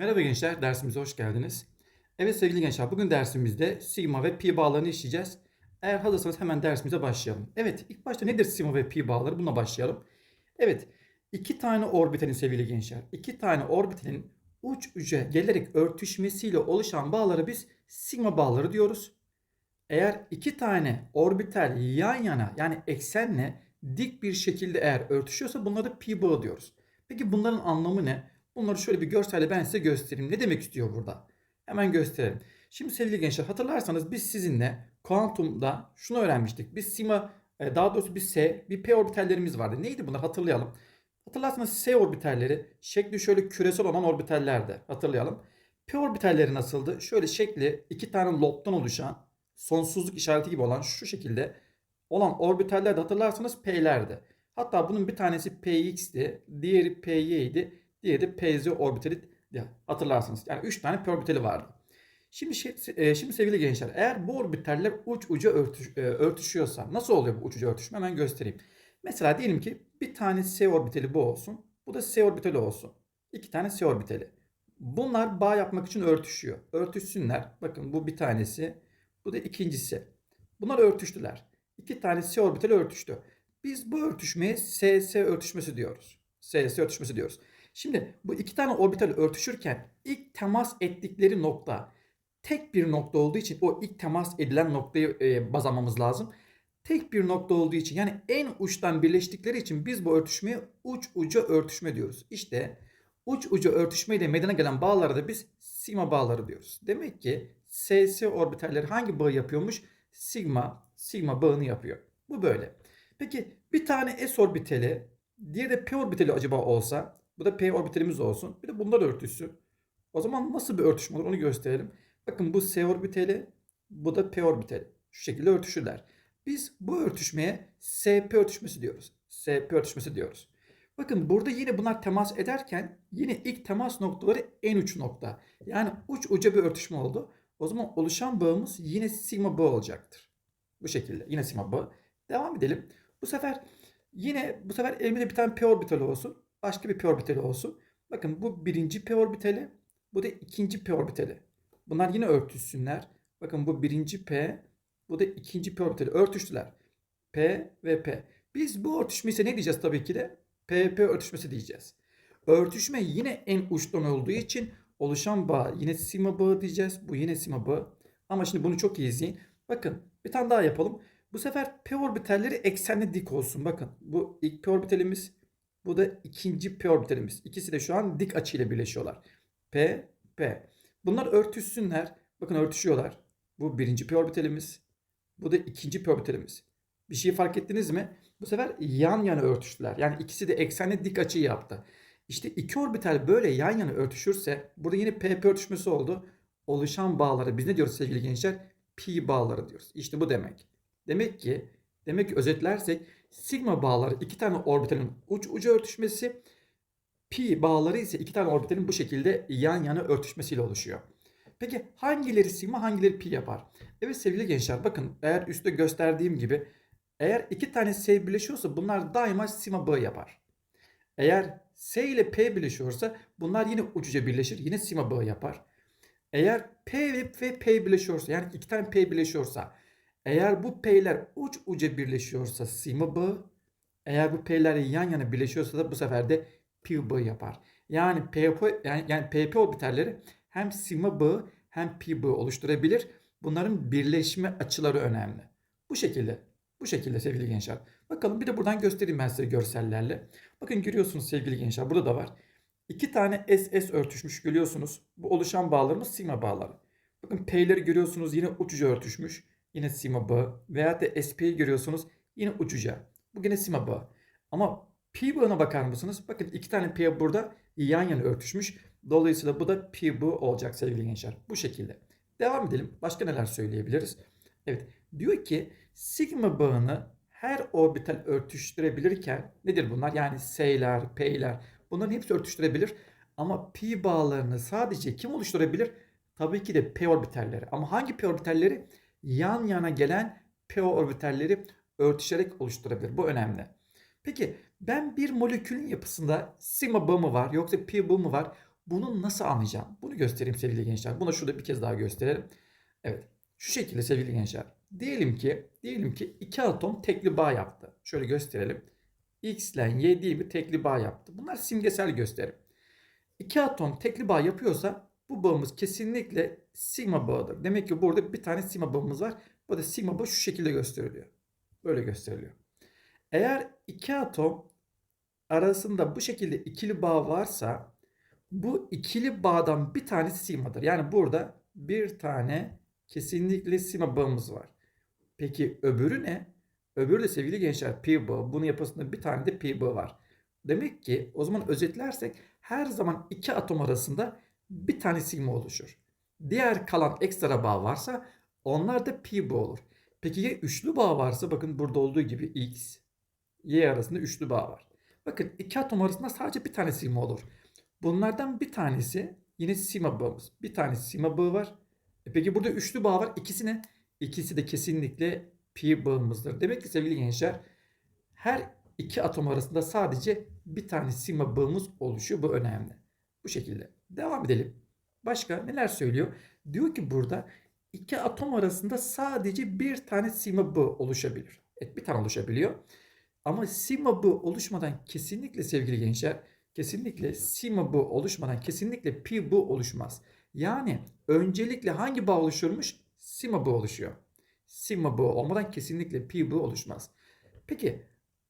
Merhaba gençler, dersimize hoş geldiniz. Evet sevgili gençler, bugün dersimizde sigma ve pi bağlarını işleyeceğiz. Eğer hazırsanız hemen dersimize başlayalım. Evet, ilk başta nedir sigma ve pi bağları? Bununla başlayalım. Evet, iki tane orbitalin sevgili gençler, iki tane orbitalin uç uca gelerek örtüşmesiyle oluşan bağları biz sigma bağları diyoruz. Eğer iki tane orbital yan yana yani eksenle dik bir şekilde eğer örtüşüyorsa bunlara pi bağı diyoruz. Peki bunların anlamı ne? Bunları şöyle bir görselle ben size göstereyim. Ne demek istiyor burada? Hemen gösterelim. Şimdi sevgili gençler hatırlarsanız biz sizinle kuantumda şunu öğrenmiştik. Biz sigma e, daha doğrusu bir S, bir P orbitallerimiz vardı. Neydi bunlar hatırlayalım. Hatırlarsanız S orbitalleri şekli şöyle küresel olan orbitallerdi. Hatırlayalım. P orbitalleri nasıldı? Şöyle şekli iki tane lobdan oluşan sonsuzluk işareti gibi olan şu şekilde olan orbitaller de hatırlarsanız P'lerdi. Hatta bunun bir tanesi Px'ti, diğeri Py'ydi, diğeri Pz orbitali hatırlarsınız. Yani 3 tane orbitali vardı. Şimdi şey, e, şimdi sevgili gençler eğer bu orbitaller uç uca örtüş, e, örtüşüyorsa nasıl oluyor bu uç uca örtüşme hemen göstereyim. Mesela diyelim ki bir tane S orbitali bu olsun. Bu da S orbitali olsun. İki tane S orbitali. Bunlar bağ yapmak için örtüşüyor. Örtüşsünler. Bakın bu bir tanesi. Bu da ikincisi. Bunlar örtüştüler. İki tane S orbitali örtüştü. Biz bu örtüşmeye SS örtüşmesi diyoruz. SS örtüşmesi diyoruz. Şimdi bu iki tane orbital örtüşürken ilk temas ettikleri nokta tek bir nokta olduğu için o ilk temas edilen noktayı e, baz almamız lazım. Tek bir nokta olduğu için yani en uçtan birleştikleri için biz bu örtüşmeye uç uca örtüşme diyoruz. İşte uç uca örtüşmeyle meydana gelen bağlara da biz sigma bağları diyoruz. Demek ki SS orbitalleri hangi bağı yapıyormuş? Sigma, sigma bağını yapıyor. Bu böyle. Peki bir tane S orbitali, diğeri de P orbitali acaba olsa, bu da P orbitalimiz olsun. Bir de bunlar örtüşsün. O zaman nasıl bir örtüşme olur onu gösterelim. Bakın bu S orbitali, bu da P orbitali. Şu şekilde örtüşürler. Biz bu örtüşmeye SP örtüşmesi diyoruz. SP örtüşmesi diyoruz. Bakın burada yine bunlar temas ederken yine ilk temas noktaları en uç nokta. Yani uç uca bir örtüşme oldu. O zaman oluşan bağımız yine sigma bağı olacaktır. Bu şekilde yine sigma bağı. Devam edelim. Bu sefer yine bu sefer elimde bir tane p orbitali olsun. Başka bir p orbitali olsun. Bakın bu birinci p orbitali. Bu da ikinci p orbitali. Bunlar yine örtüşsünler. Bakın bu birinci p. Bu da ikinci p orbitali. Örtüştüler. P ve p. Biz bu örtüşmesi ne diyeceğiz tabii ki de? p p örtüşmesi diyeceğiz. Örtüşme yine en uçtan olduğu için oluşan bağ yine sigma bağı diyeceğiz. Bu yine sigma bağı. Ama şimdi bunu çok iyi izleyin. Bakın bir tane daha yapalım. Bu sefer p orbitalleri eksenle dik olsun. Bakın bu ilk p orbitalimiz. Bu da ikinci p orbitalimiz. İkisi de şu an dik açıyla birleşiyorlar. P, P. Bunlar örtüşsünler. Bakın örtüşüyorlar. Bu birinci p orbitalimiz. Bu da ikinci p orbitalimiz. Bir şey fark ettiniz mi? Bu sefer yan yana örtüştüler. Yani ikisi de eksenle dik açıyı yaptı. İşte iki orbital böyle yan yana örtüşürse burada yine p p örtüşmesi oldu. Oluşan bağları biz ne diyoruz sevgili gençler? Pi bağları diyoruz. İşte bu demek. Demek ki demek ki özetlersek sigma bağları iki tane orbitalin uç uca örtüşmesi pi bağları ise iki tane orbitalin bu şekilde yan yana örtüşmesiyle oluşuyor. Peki hangileri sigma hangileri pi yapar? Evet sevgili gençler bakın eğer üstte gösterdiğim gibi eğer iki tane S birleşiyorsa bunlar daima sigma bağı yapar. Eğer S ile P birleşiyorsa bunlar yine ucuca birleşir yine sigma bağı yapar. Eğer P ve P birleşiyorsa yani iki tane P birleşiyorsa eğer bu P'ler uç uca birleşiyorsa sigma bağı, eğer bu P'ler yan yana birleşiyorsa da bu sefer de pi bağı yapar. Yani PP yani, yani PP orbitalleri hem sigma bağı hem pi bağı oluşturabilir. Bunların birleşme açıları önemli. Bu şekilde. Bu şekilde sevgili gençler. Bakalım bir de buradan göstereyim ben size görsellerle. Bakın görüyorsunuz sevgili gençler burada da var. İki tane SS örtüşmüş görüyorsunuz. Bu oluşan bağlarımız sigma bağları. Bakın P'leri görüyorsunuz yine uç örtüşmüş. Yine sigma bağı. Veya da SP'yi görüyorsunuz. Yine uçuca. Bu yine sigma bağı. Ama pi bağına bakar mısınız? Bakın iki tane pi burada yan yana örtüşmüş. Dolayısıyla bu da pi bağı olacak sevgili gençler. Bu şekilde. Devam edelim. Başka neler söyleyebiliriz? Evet. Diyor ki sigma bağını her orbital örtüştürebilirken nedir bunlar? Yani S'ler, P'ler bunların hepsi örtüştürebilir. Ama pi bağlarını sadece kim oluşturabilir? Tabii ki de p orbitalleri. Ama hangi p orbitalleri? Yan yana gelen p orbitalleri örtüşerek oluşturabilir. Bu önemli. Peki ben bir molekülün yapısında sigma bağı mı var yoksa pi bağı mı var? Bunu nasıl anlayacağım? Bunu göstereyim sevgili gençler. Bunu şurada bir kez daha gösterelim. Evet. Şu şekilde sevgili gençler. Diyelim ki diyelim ki iki atom tekli bağ yaptı. Şöyle gösterelim. X ile Y diye bir tekli bağ yaptı. Bunlar simgesel gösterim. İki atom tekli bağ yapıyorsa bu bağımız kesinlikle sigma bağıdır. Demek ki burada bir tane sigma bağımız var. Bu da sigma bağı şu şekilde gösteriliyor. Böyle gösteriliyor. Eğer iki atom arasında bu şekilde ikili bağ varsa bu ikili bağdan bir tanesi sigmadır. Yani burada bir tane kesinlikle sigma bağımız var. Peki öbürü ne? Öbürü de sevgili gençler pi bağı. Bunun yapısında bir tane de pi bağı var. Demek ki o zaman özetlersek her zaman iki atom arasında bir tane sigma oluşur. Diğer kalan ekstra bağ varsa onlar da pi bağı olur. Peki ya üçlü bağ varsa bakın burada olduğu gibi x, y arasında üçlü bağ var. Bakın iki atom arasında sadece bir tane sigma olur. Bunlardan bir tanesi yine sigma bağımız. Bir tane sigma bağı var. E peki burada üçlü bağ var. İkisi ne? İkisi de kesinlikle pi bağımızdır. Demek ki sevgili gençler her iki atom arasında sadece bir tane sigma bağımız oluşuyor. Bu önemli. Bu şekilde. Devam edelim. Başka neler söylüyor? Diyor ki burada iki atom arasında sadece bir tane sigma bağı oluşabilir. Evet bir tane oluşabiliyor. Ama sigma bağı oluşmadan kesinlikle sevgili gençler kesinlikle sigma bağı oluşmadan kesinlikle pi bağı oluşmaz. Yani öncelikle hangi bağ oluşurmuş? Sigma bağı oluşuyor. Sigma bağı olmadan kesinlikle pi bağı oluşmaz. Peki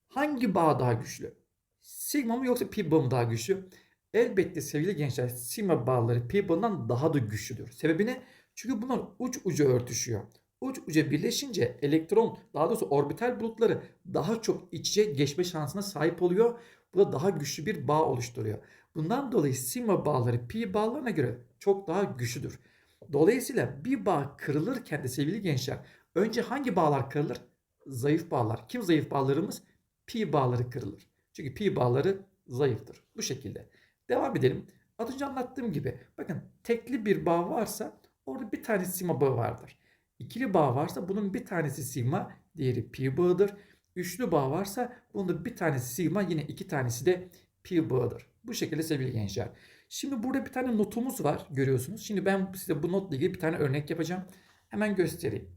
hangi bağ daha güçlü? Sigma mı yoksa pi bağı mı daha güçlü? Elbette sevgili gençler sigma bağları pi bağından daha da güçlüdür. Sebebi ne? Çünkü bunlar uç uca örtüşüyor. Uç uca birleşince elektron daha doğrusu orbital bulutları daha çok iç içe geçme şansına sahip oluyor. Bu da daha güçlü bir bağ oluşturuyor. Bundan dolayı sigma bağları pi bağlarına göre çok daha güçlüdür. Dolayısıyla bir bağ kırılırken de sevgili gençler önce hangi bağlar kırılır? Zayıf bağlar. Kim zayıf bağlarımız? Pi bağları kırılır. Çünkü pi bağları zayıftır. Bu şekilde. Devam edelim. Az önce anlattığım gibi bakın tekli bir bağ varsa orada bir tane sigma bağı vardır. İkili bağ varsa bunun bir tanesi sigma, diğeri pi bağıdır. Üçlü bağ varsa bunda bir tanesi sigma, yine iki tanesi de pi bağıdır. Bu şekilde sevgili gençler. Şimdi burada bir tane notumuz var görüyorsunuz. Şimdi ben size bu notla ilgili bir tane örnek yapacağım. Hemen göstereyim.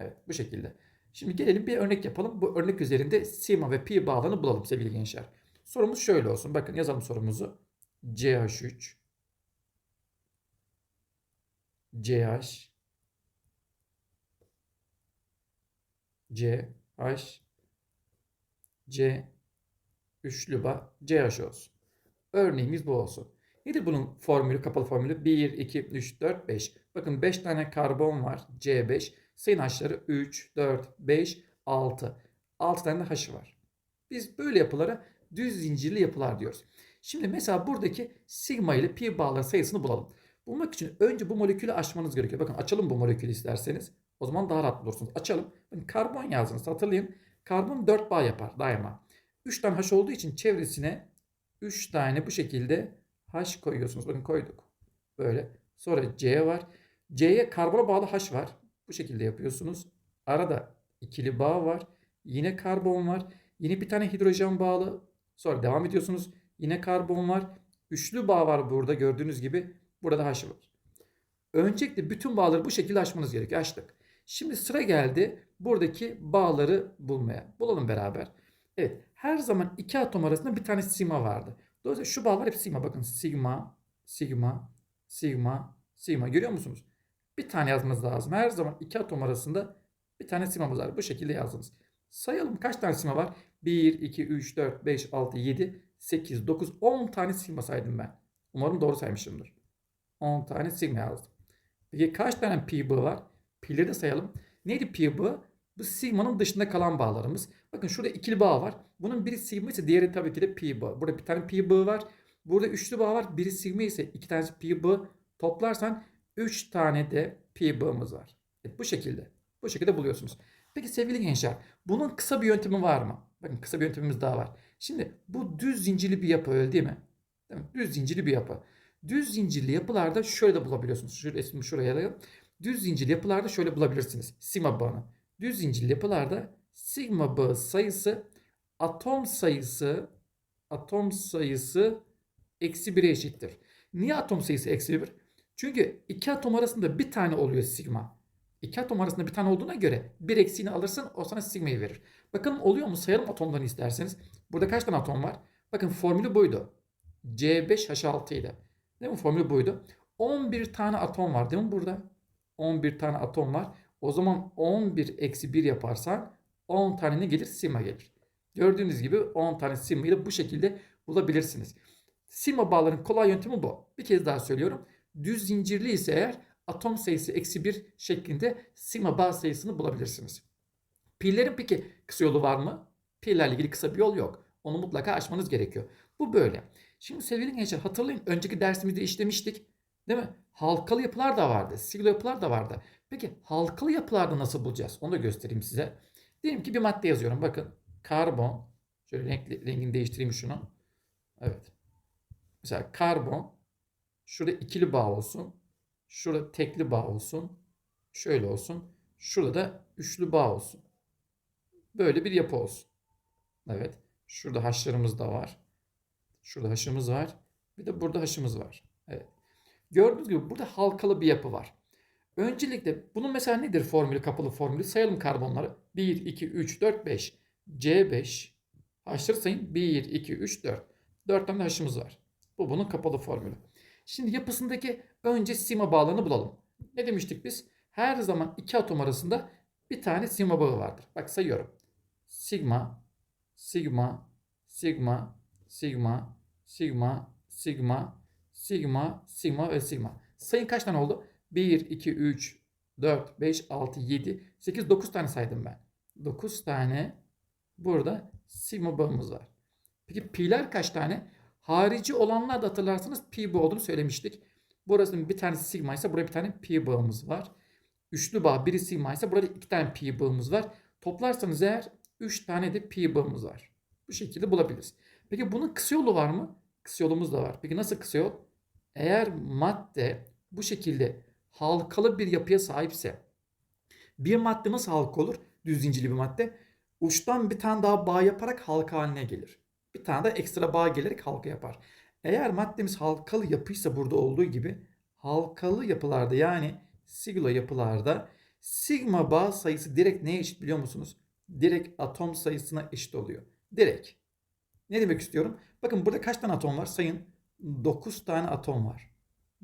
Evet bu şekilde. Şimdi gelelim bir örnek yapalım. Bu örnek üzerinde sigma ve pi bağlarını bulalım sevgili gençler. Sorumuz şöyle olsun. Bakın yazalım sorumuzu. CH3 CH C H C üçlü bağ CH olsun. Örneğimiz bu olsun. Nedir bunun formülü, kapalı formülü? 1, 2, 3, 4, 5. Bakın 5 tane karbon var. C5. Sayın H'ları 3, 4, 5, 6. 6 tane de H'ı var. Biz böyle yapılara düz zincirli yapılar diyoruz. Şimdi mesela buradaki sigma ile pi bağları sayısını bulalım. Bulmak için önce bu molekülü açmanız gerekiyor. Bakın açalım bu molekülü isterseniz. O zaman daha rahat bulursunuz. Açalım. Bakın karbon yazdınız. Hatırlayın. Karbon 4 bağ yapar daima. 3 tane H olduğu için çevresine 3 tane bu şekilde H koyuyorsunuz. Bakın koyduk. Böyle. Sonra C var. C'ye karbona bağlı H var. Bu şekilde yapıyorsunuz. Arada ikili bağ var. Yine karbon var. Yine bir tane hidrojen bağlı. Sonra devam ediyorsunuz. Yine karbon var. Üçlü bağ var burada gördüğünüz gibi. Burada H var. Öncelikle bütün bağları bu şekilde açmanız gerekiyor. Açtık. Şimdi sıra geldi buradaki bağları bulmaya. Bulalım beraber. Evet her zaman iki atom arasında bir tane sigma vardı. Dolayısıyla şu bağlar hep sigma. Bakın sigma, sigma, sigma, sigma. Görüyor musunuz? Bir tane yazmanız lazım. Her zaman iki atom arasında bir tane sigmamız var. Bu şekilde yazdınız. Sayalım kaç tane sigma var? 1, 2, 3, 4, 5, 6, 7, 8, 9, 10 tane sigma saydım ben. Umarım doğru saymışımdır. 10 tane sigma yazdım. Peki kaç tane pi bağı var? Pi'leri de sayalım. Neydi pi bağı? Bu sigma'nın dışında kalan bağlarımız. Bakın şurada ikili bağ var. Bunun biri sigma ise diğeri tabii ki de pi bağı. Burada bir tane pi bağı var. Burada üçlü bağ var. Biri sigma ise iki tanesi pi bağı. Toplarsan 3 tane de pi bağımız var. Evet, bu şekilde. Bu şekilde buluyorsunuz. Peki sevgili gençler bunun kısa bir yöntemi var mı? Bakın kısa bir yöntemimiz daha var. Şimdi bu düz zincirli bir yapı öyle değil mi? Değil mi? Düz zincirli bir yapı. Düz zincirli yapılarda şöyle de bulabiliyorsunuz. Şu resmi şuraya alayım. Düz zincirli yapılarda şöyle bulabilirsiniz. Sigma bağını. Düz zincirli yapılarda sigma bağı sayısı atom sayısı atom sayısı eksi 1'e eşittir. Niye atom sayısı eksi 1? Çünkü iki atom arasında bir tane oluyor sigma. İki atom arasında bir tane olduğuna göre bir eksiğini alırsın o sana sigmayı verir. Bakalım oluyor mu? Sayalım atomlarını isterseniz. Burada kaç tane atom var? Bakın formülü buydu. C5H6 ile. Değil mi? Formülü buydu. 11 tane atom var değil mi burada? 11 tane atom var. O zaman 11 eksi 1 yaparsan 10 tane ne gelir? Sigma gelir. Gördüğünüz gibi 10 tane sigmayı da bu şekilde bulabilirsiniz. Sigma bağların kolay yöntemi bu. Bir kez daha söylüyorum. Düz zincirli ise eğer atom sayısı eksi 1 şeklinde sigma bağ sayısını bulabilirsiniz. Pillerin peki kısa yolu var mı? Pillerle ilgili kısa bir yol yok. Onu mutlaka aşmanız gerekiyor. Bu böyle. Şimdi sevgili gençler hatırlayın önceki dersimizde işlemiştik. Değil mi? Halkalı yapılar da vardı. Siglo yapılar da vardı. Peki halkalı yapılarda nasıl bulacağız? Onu da göstereyim size. Diyelim ki bir madde yazıyorum. Bakın karbon. Şöyle renkli, rengini değiştireyim şunu. Evet. Mesela karbon. Şurada ikili bağ olsun. Şurada tekli bağ olsun. Şöyle olsun. Şurada da üçlü bağ olsun. Böyle bir yapı olsun. Evet. Şurada haşlarımız da var. Şurada haşımız var. Bir de burada haşımız var. Evet. Gördüğünüz gibi burada halkalı bir yapı var. Öncelikle bunun mesela nedir formülü, kapalı formülü? Sayalım karbonları. 1, 2, 3, 4, 5. C5. Haşları sayın. 1, 2, 3, 4. 4 tane haşımız var. Bu bunun kapalı formülü. Şimdi yapısındaki önce sigma bağlarını bulalım. Ne demiştik biz? Her zaman iki atom arasında bir tane sigma bağı vardır. Bak sayıyorum. Sigma, sigma, sigma, sigma, sigma, sigma, sigma, sigma ve sigma. Sayın kaç tane oldu? 1, 2, 3, 4, 5, 6, 7, 8, 9 tane saydım ben. 9 tane burada sigma bağımız var. Peki pi'ler kaç tane? Harici olanlar da hatırlarsanız pi bağı olduğunu söylemiştik. Burasının bir tanesi sigma ise buraya bir tane pi bağımız var. Üçlü bağ biri sigma ise burada iki tane pi bağımız var. Toplarsanız eğer 3 tane de pi bağımız var. Bu şekilde bulabiliriz. Peki bunun kısa yolu var mı? Kısa yolumuz da var. Peki nasıl kısa yol? Eğer madde bu şekilde halkalı bir yapıya sahipse bir madde nasıl halka olur? Düz zincirli bir madde. Uçtan bir tane daha bağ yaparak halka haline gelir. Bir tane de ekstra bağ gelerek halka yapar. Eğer maddemiz halkalı yapıysa burada olduğu gibi halkalı yapılarda yani siglo yapılarda sigma bağ sayısı direkt neye eşit biliyor musunuz? Direkt atom sayısına eşit oluyor. Direkt. Ne demek istiyorum? Bakın burada kaç tane atom var? Sayın 9 tane atom var.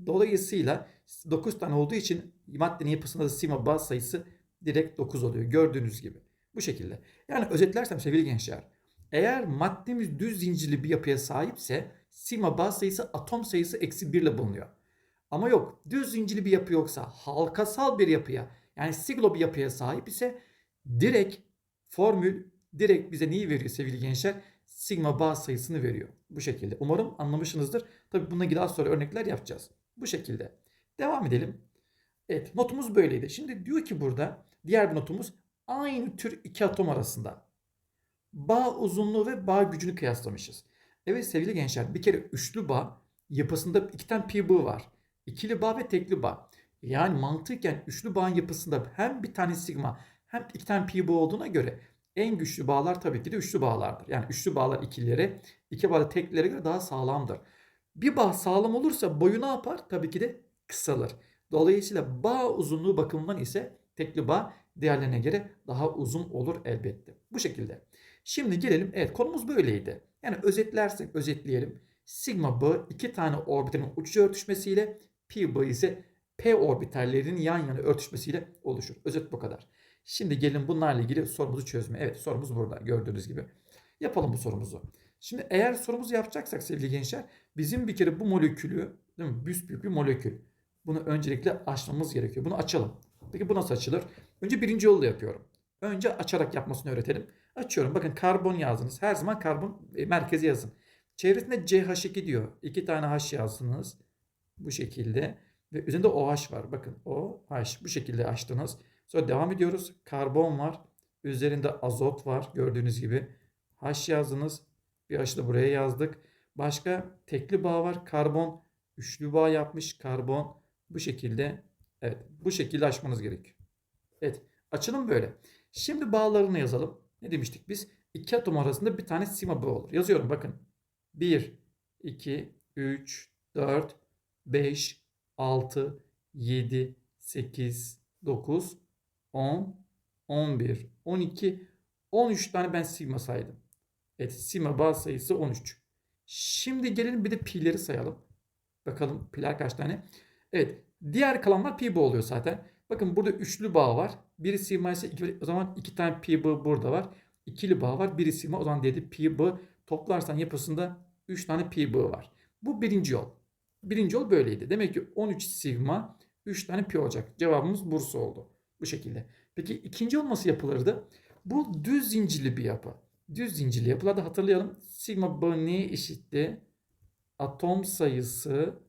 Dolayısıyla 9 tane olduğu için maddenin yapısında da sigma bağ sayısı direkt 9 oluyor. Gördüğünüz gibi. Bu şekilde. Yani özetlersem sevgili gençler. Eğer maddemiz düz zincirli bir yapıya sahipse sigma bağ sayısı atom sayısı eksi 1 ile bulunuyor. Ama yok düz zincirli bir yapı yoksa halkasal bir yapıya yani siglo bir yapıya sahip ise direkt formül direkt bize neyi veriyor sevgili gençler? Sigma bağ sayısını veriyor. Bu şekilde. Umarım anlamışsınızdır. Tabii bununla ilgili az sonra örnekler yapacağız. Bu şekilde. Devam edelim. Evet notumuz böyleydi. Şimdi diyor ki burada diğer bir notumuz aynı tür iki atom arasında bağ uzunluğu ve bağ gücünü kıyaslamışız. Evet sevgili gençler bir kere üçlü bağ yapısında iki tane pi bağı var. İkili bağ ve tekli bağ. Yani mantıken üçlü bağın yapısında hem bir tane sigma hem iki tane pi bağı olduğuna göre en güçlü bağlar tabii ki de üçlü bağlardır. Yani üçlü bağlar ikililere, iki bağ da teklilere göre daha sağlamdır. Bir bağ sağlam olursa boyu ne yapar? Tabii ki de kısalır. Dolayısıyla bağ uzunluğu bakımından ise tekli bağ diğerlerine göre daha uzun olur elbette. Bu şekilde. Şimdi gelelim. Evet konumuz böyleydi. Yani özetlersek özetleyelim. Sigma bağı iki tane orbitalin uçucu örtüşmesiyle pi bağı ise p orbitallerinin yan yana örtüşmesiyle oluşur. Özet bu kadar. Şimdi gelin bunlarla ilgili sorumuzu çözmeye. Evet sorumuz burada gördüğünüz gibi. Yapalım bu sorumuzu. Şimdi eğer sorumuzu yapacaksak sevgili gençler bizim bir kere bu molekülü değil mi? Büyük bir molekül. Bunu öncelikle açmamız gerekiyor. Bunu açalım. Peki bu nasıl açılır? Önce birinci yolla yapıyorum. Önce açarak yapmasını öğretelim. Açıyorum. Bakın karbon yazdınız. Her zaman karbon e, merkezi yazın. Çevresinde CH2 diyor. İki tane H yazdınız. Bu şekilde. Ve üzerinde OH var. Bakın OH. Bu şekilde açtınız. Sonra devam ediyoruz. Karbon var. Üzerinde azot var. Gördüğünüz gibi. H yazdınız. Bir H da buraya yazdık. Başka tekli bağ var. Karbon. Üçlü bağ yapmış. Karbon. Bu şekilde. Evet. Bu şekilde açmanız gerekiyor. Evet. Açılım böyle. Şimdi bağlarını yazalım. Ne demiştik biz? İki atom arasında bir tane sigma bağı olur. Yazıyorum bakın. 1, 2, 3, 4, 5, 6, 7, 8, 9, 10, 11, 12, 13 tane ben sigma saydım. Evet sigma baz sayısı 13. Şimdi gelelim bir de pi'leri sayalım. Bakalım pi'ler kaç tane? Evet diğer kalanlar pi bağ oluyor zaten. Bakın burada üçlü bağ var. Biri sigma ise iki, o zaman iki tane pi bağı burada var. İkili bağ var. Biri sigma o zaman dedi pi bağı toplarsan yapısında 3 tane pi bağı var. Bu birinci yol. Birinci yol böyleydi. Demek ki 13 sigma 3 tane pi olacak. Cevabımız Bursa oldu. Bu şekilde. Peki ikinci yol nasıl yapılırdı? Bu düz zincirli bir yapı. Düz zincirli yapılarda hatırlayalım. Sigma neye eşitti? Atom sayısı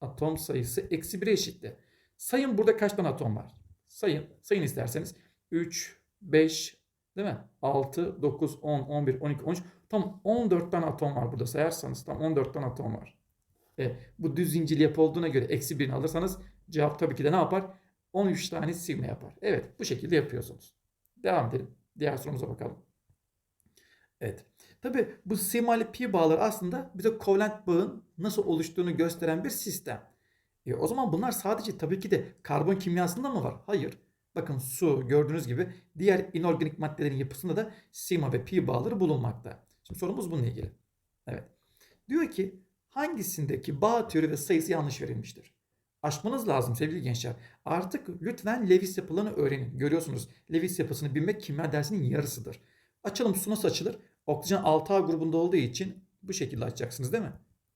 atom sayısı eksi 1'e eşitti. Sayın burada kaç tane atom var? Sayın. Sayın isterseniz. 3, 5, değil mi? 6, 9, 10, 11, 12, 13. Tam 14 tane atom var burada sayarsanız. Tam 14 tane atom var. E, bu düz zincirli yapı olduğuna göre eksi 1'ini alırsanız cevap tabii ki de ne yapar? 13 tane sigma yapar. Evet bu şekilde yapıyorsunuz. Devam edelim. Diğer sorumuza bakalım. Evet. Tabii bu sigma ile pi bağları aslında bize kovalent bağın nasıl oluştuğunu gösteren bir sistem. E, o zaman bunlar sadece tabii ki de karbon kimyasında mı var? Hayır. Bakın su gördüğünüz gibi diğer inorganik maddelerin yapısında da sigma ve pi bağları bulunmakta. Şimdi sorumuz bununla ilgili. Evet. Diyor ki hangisindeki bağ teori ve sayısı yanlış verilmiştir? Aşmanız lazım sevgili gençler. Artık lütfen Lewis yapılarını öğrenin. Görüyorsunuz Lewis yapısını bilmek kimya dersinin yarısıdır. Açalım su nasıl açılır? Oksijen 6A grubunda olduğu için bu şekilde açacaksınız değil mi?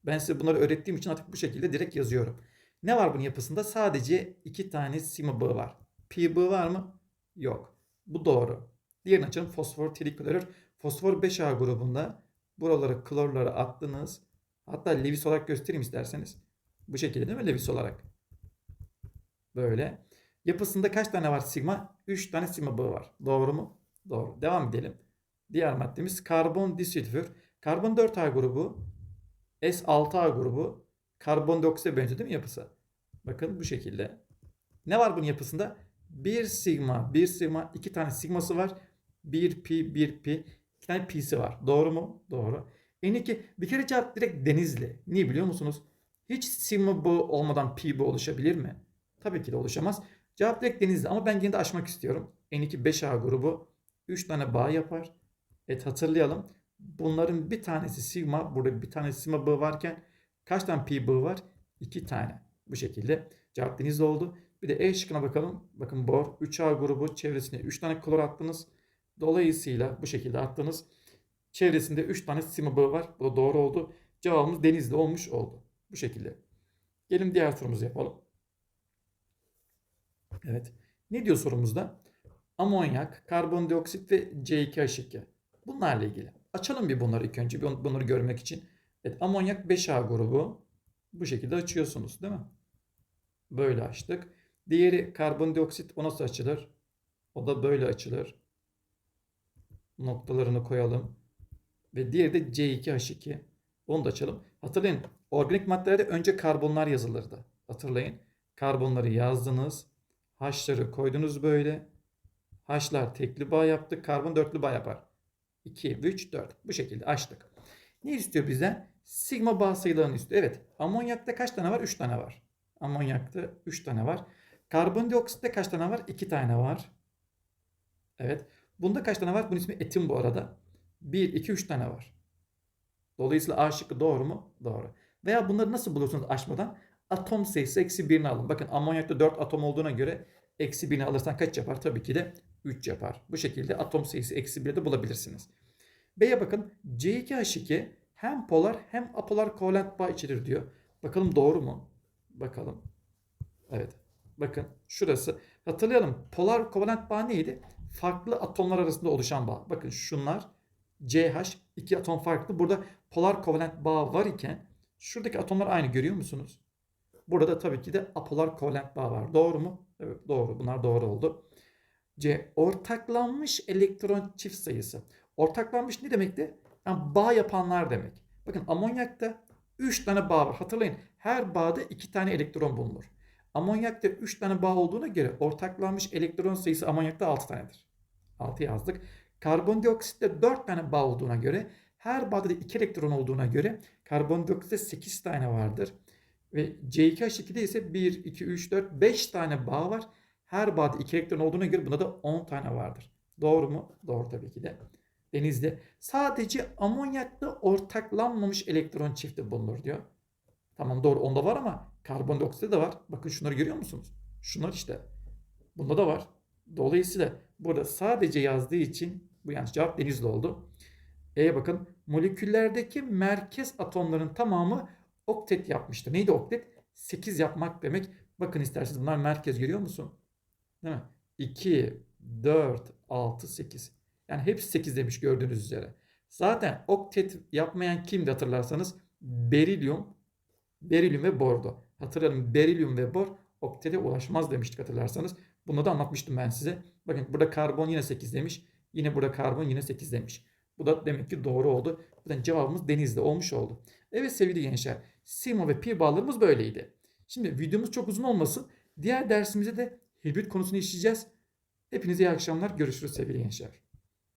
Ben size bunları öğrettiğim için artık bu şekilde direkt yazıyorum. Ne var bunun yapısında? Sadece iki tane sigma bağı var. Pi bağı var mı? Yok. Bu doğru. Diğerini açalım. Fosfor triklorür. Fosfor 5A grubunda buraları klorlara attınız. Hatta Lewis olarak göstereyim isterseniz. Bu şekilde değil mi Lewis olarak? Böyle. Yapısında kaç tane var sigma? 3 tane sigma bağı var. Doğru mu? Doğru. Devam edelim. Diğer maddemiz karbon disülfür. Karbon 4A grubu. S6A grubu. Karbondioksite benziyor değil mi yapısı? Bakın bu şekilde. Ne var bunun yapısında? 1 sigma, 1 sigma, 2 tane sigması var. 1 pi, 1 pi, 2 tane pi'si var. Doğru mu? Doğru. En2 bir kere cevap direkt denizli. Niye biliyor musunuz? Hiç sigma bağı olmadan pi bağı oluşabilir mi? Tabii ki de oluşamaz. Cevap direkt ama ben yine de aşmak istiyorum. N2 5A grubu 3 tane bağ yapar. Evet hatırlayalım. Bunların bir tanesi sigma. Burada bir tane sigma bağı varken kaç tane pi bağı var? 2 tane. Bu şekilde cevap denizli oldu. Bir de E şıkkına bakalım. Bakın bor 3A grubu çevresine 3 tane klor attınız. Dolayısıyla bu şekilde attınız. Çevresinde 3 tane sigma bağı var. Bu da doğru oldu. Cevabımız denizli olmuş oldu. Bu şekilde. Gelin diğer sorumuzu yapalım. Evet. Ne diyor sorumuzda? Amonyak, karbondioksit ve C2H2. Bunlarla ilgili. Açalım bir bunları ilk önce. Bunları görmek için. Evet, amonyak 5A grubu. Bu şekilde açıyorsunuz değil mi? Böyle açtık. Diğeri karbondioksit o nasıl açılır? O da böyle açılır. Noktalarını koyalım. Ve diğeri de C2H2. Onu da açalım. Hatırlayın organik maddelerde önce karbonlar yazılırdı. Hatırlayın. Karbonları yazdınız. H'ları koydunuz böyle. H'lar tekli bağ yaptık. Karbon dörtlü bağ yapar. 2, 3, 4. Bu şekilde açtık. Ne istiyor bizden? Sigma bağ sayılarını istiyor. Evet. Amonyakta kaç tane var? 3 tane var. Amonyakta 3 tane var. Karbondioksitte kaç tane var? 2 tane var. Evet. Bunda kaç tane var? Bunun ismi etin bu arada. 1, 2, 3 tane var. Dolayısıyla A şıkkı doğru mu? Doğru. Veya bunları nasıl bulursunuz açmadan? Atom sayısı eksi 1'ini alın. Bakın amonyakta 4 atom olduğuna göre eksi 1'ini alırsan kaç yapar? Tabii ki de 3 yapar. Bu şekilde atom sayısı eksi 1'i de bulabilirsiniz. B'ye bakın. C2H2 hem polar hem apolar kovalent bağ içerir diyor. Bakalım doğru mu? Bakalım. Evet. Bakın şurası. Hatırlayalım. Polar kovalent bağ neydi? Farklı atomlar arasında oluşan bağ. Bakın şunlar CH iki atom farklı. Burada polar kovalent bağ var iken şuradaki atomlar aynı görüyor musunuz? Burada da tabii ki de apolar kovalent bağ var. Doğru mu? Evet doğru. Bunlar doğru oldu. C. Ortaklanmış elektron çift sayısı. Ortaklanmış ne demekti? Yani bağ yapanlar demek. Bakın amonyakta 3 tane bağ var. Hatırlayın her bağda 2 tane elektron bulunur. Amonyakta 3 tane bağ olduğuna göre ortaklanmış elektron sayısı amonyakta 6 tanedir. 6 yazdık. Karbondioksitte 4 tane bağ olduğuna göre her bağda da 2 elektron olduğuna göre karbondioksitte 8 tane vardır. Ve C2H2'de ise 1, 2, 3, 4, 5 tane bağ var. Her bağda 2 elektron olduğuna göre buna da 10 tane vardır. Doğru mu? Doğru tabii ki de. Denizde sadece amonyakla ortaklanmamış elektron çifti bulunur diyor. Tamam doğru onda var ama karbondioksitte de var. Bakın şunları görüyor musunuz? Şunlar işte. Bunda da var. Dolayısıyla burada sadece yazdığı için bu yanlış cevap denizli oldu. E bakın moleküllerdeki merkez atomların tamamı oktet yapmıştır. Neydi oktet? 8 yapmak demek. Bakın isterseniz bunlar merkez görüyor musun? Değil mi? 2, 4, 6, 8. Yani hepsi 8 demiş gördüğünüz üzere. Zaten oktet yapmayan kimdi hatırlarsanız? Berilyum, berilyum ve bordo. Hatırlayalım berilyum ve bor oktete ulaşmaz demiştik hatırlarsanız. Bunu da anlatmıştım ben size. Bakın burada karbon yine 8 demiş. Yine burada karbon yine 8 demiş. Bu da demek ki doğru oldu. Buradan cevabımız denizde olmuş oldu. Evet sevgili gençler. Sigma ve pi bağlarımız böyleydi. Şimdi videomuz çok uzun olmasın. Diğer dersimizde de hibrit konusunu işleyeceğiz. Hepinize iyi akşamlar. Görüşürüz sevgili gençler.